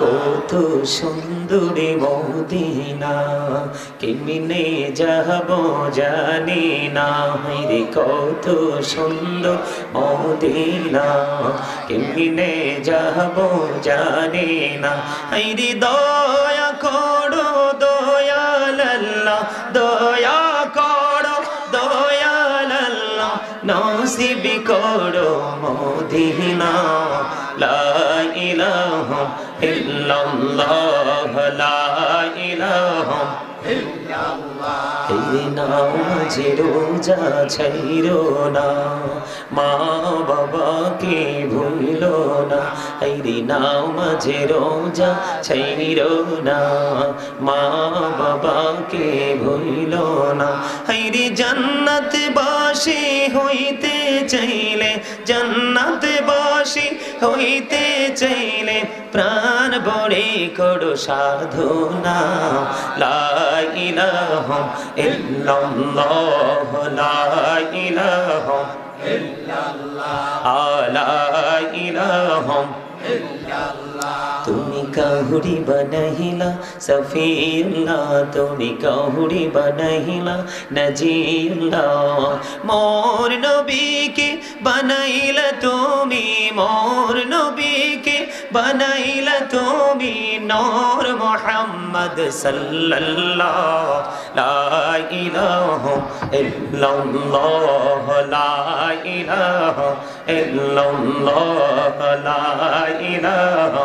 কত সুন্দরী মদিনা, কেমনে যাব জানি না। রে, কত সুন্দর মদিনা, কেমনে যাব জানি না। দয়া করো নসিব করো মদিনা, লা ইল্লাল্লাহ, লা রোজা ছাইরো না, মা বাবাকে ভুলো না। এই রে নামাজে রোজা ছাইরো না, মা বাবাকে ভুলো না। এই রে জান্নাত বাসি হইতে চাইলে জান্নাত বাসি হইতে চাইলে প্রাণ বড়ে করো লা ইলাহা ইল্লাল্লাহ ইলাহা তুমি কাহুরি বনহিলা সফিউল্লাহ তুমি কাহুরি বনহিলা নজিউল্লাহ। মোর নবীকে বানাইলা তুমি মোর নবীকে বানাইলা তুমি নূর মুহাম্মদ সাল্লাল্লাহ লা ইলাহা ইল্লাল্লাহ লা ইলাহা ইল্লাল্লাহ লা ইলাহা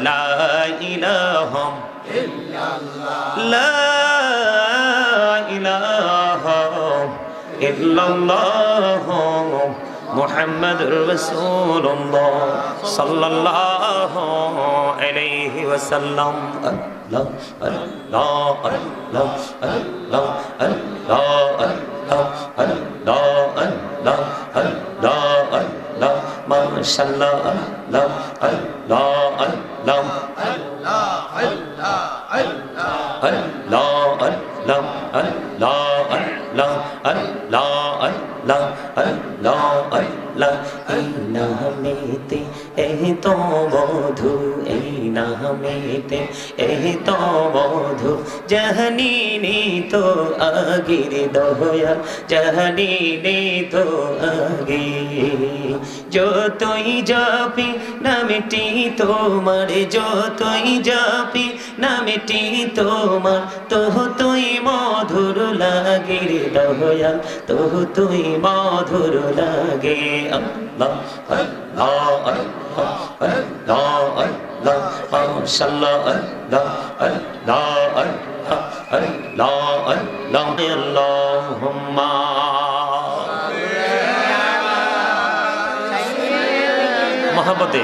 لا إله لا إله إلا الله محمد رسول الله صلى الله عليه وسلم الله الله الله الله الله الله الله الله الله الله ما شاء الله Đó. বধু, এই নামেতে, এই তো বধু। জহনীনি তো আগির দয়াল জহনীনি তো আগে। যতই যাপি নামটি তোমার, যতই যাপি নামটি তোমার তো তুই মধুর লাগে রে দয়াল তো তুই মধুর লাগে। আল্লাহ আল্লাহ আল্লাহ। আল্লাহ আল্লাহ মাশাআল্লাহ আল্লাহ আল্লাহ আল্লাহ আল্লাহ আল্লাহ আল্লাহুম্মা মহাবতে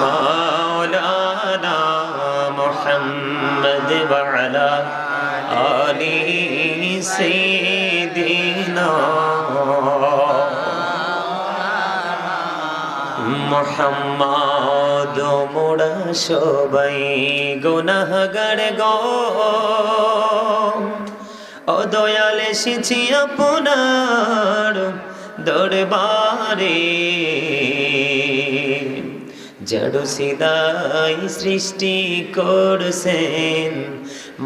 মাওলানা মোহাম্মদ মোড়া সবাই গুনাহগার গো। ও দয়াল, এসেছি আপনার দরবারে। জড় সিদাই সৃষ্টি করছেন,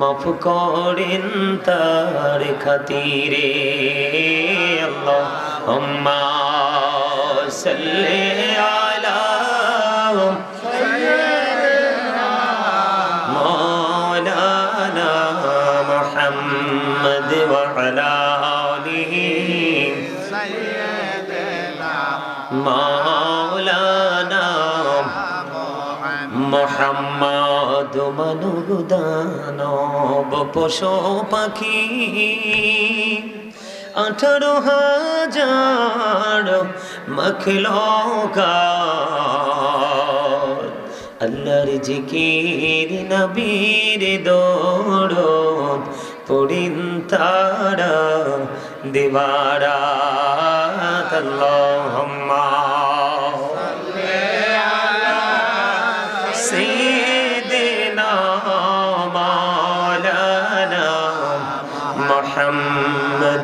মাফ করেন তার খাতিরে। আল্লাহ সাল্লি মনুদানব পশু পাখি। আঠারো হাজার মখলকা আল্লাহর জিকির নবীর দৌড় পড়িন তারা দিবারাত। আল্লাহুম্মা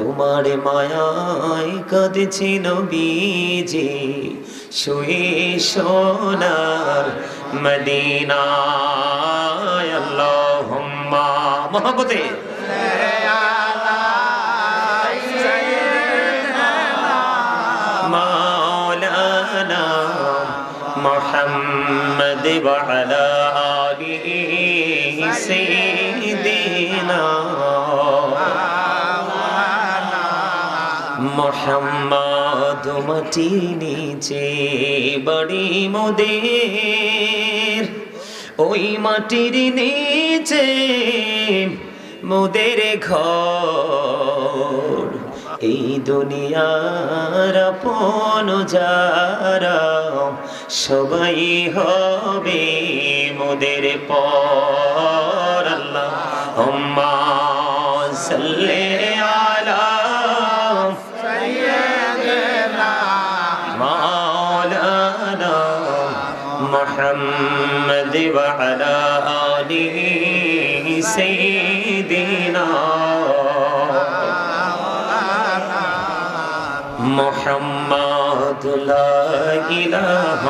তোমার মায়ায় কাঁদছে নবীজি শুয়ে সোনার মদিনায় আল্লাহুম্মা মহব্বতে মাওলানা محمد وعلى آله سيدنا মোহাম্মদ মাটি নিচে বাড়ি মোদের, ওই মাটির নিচে মোদের ঘর। এই দুনিয়ার আপন যারা, সবাই হবে মোদের পর। আল্লাহ সাল্লে وعلى آله سيدنا محمد لا إله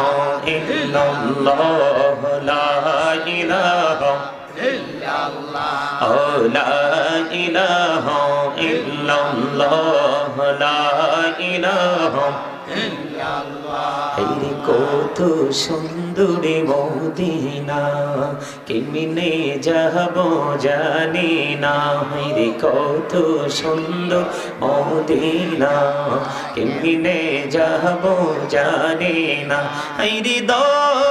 إلا الله لا إله أو لا إله إلا الله لا إله এই কত সুন্দরী মদিনা, কেমনে যাব জানি না। রে কত সুন্দর মদিনা, কেমনে যাব জানি না। রে দয়া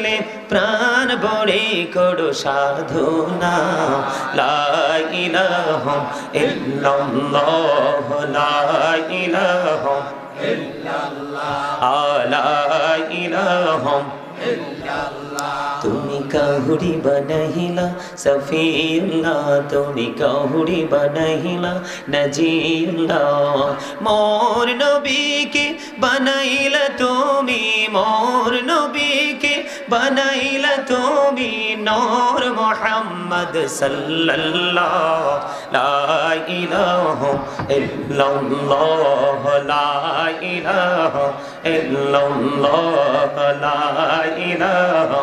প্রাণ বড়ে করো ইলাহা লা তুমি কাহুরি বনহিলা সফিউল্লাহ। তুমি কাহুরি বনহিলা নজিউল্লাহ। মোর নবীকে বানাইলা তুমি, মোর নবীকে বানাইলা তুমি নূর মুহাম্মদ সাল্লাল্লাহ লা ইলাহা ইল্লাল্লাহ লা ইলাহা ইল্লাল্লাহ লা ইলাহা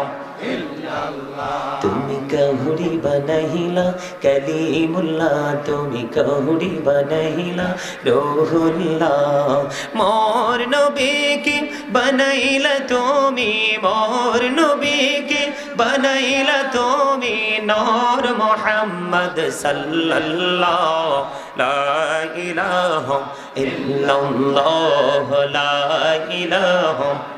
তুমি কাহুরি বনহিলা কলিমুল্লাহ। তুমি কাহুরি বনহিলা রোহুল্লাহ। মোর নবীকে বনাইলা তুমি, মোর নবীকে বনাইলা তুমি, নূর মুহাম্মদ সাল্লাল্লাহ। লা ইলাহা ইল্লাল্লাহ, লা ইলাহা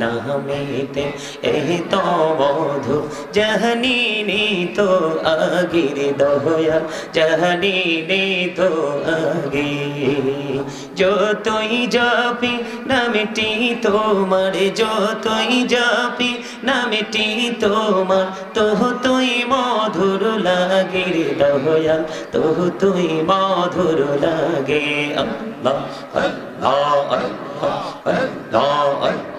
নামেতে এই তো মধু জাহানি নি তো আগির দয়াল, জাহানি নি তো আগে। যতই যাপি নামটি তোমার, যতই যাপি নামটি তোমার তো তুই মধুর লাগে রে দয়াল তো তুই মধুর লাগে। আল্লাহ আল্লাহ আল্লাহ আল্লাহ।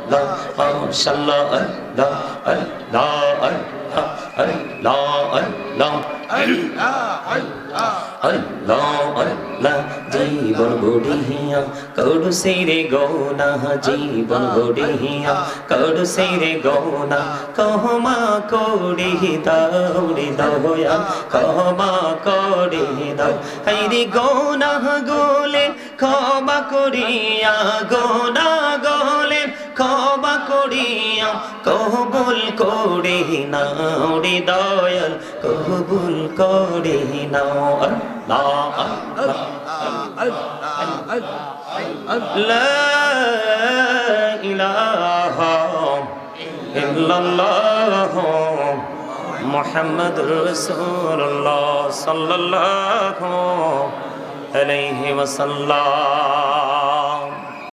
জীবন গড়িয়া করু সেরে গৌনা জীবন গড়িয়া করু সেরে গৌনা কহমা কৌড়ি দৌড়ি দয়া কহমা কৌড়ি দৌ হরি গৌনা গোলে ক্ষমা করিয়া গৌনা গৌ ক্ষমা করিয়া কবুল করে নাও রে দয়াল কবুল করে নাও আল্লাহ লা ইলাহা ইল্লাল্লাহ মুহাম্মাদুর রাসূলুল্লাহ সাল্লাল্লাহু আলাইহি ওয়াসাল্লাম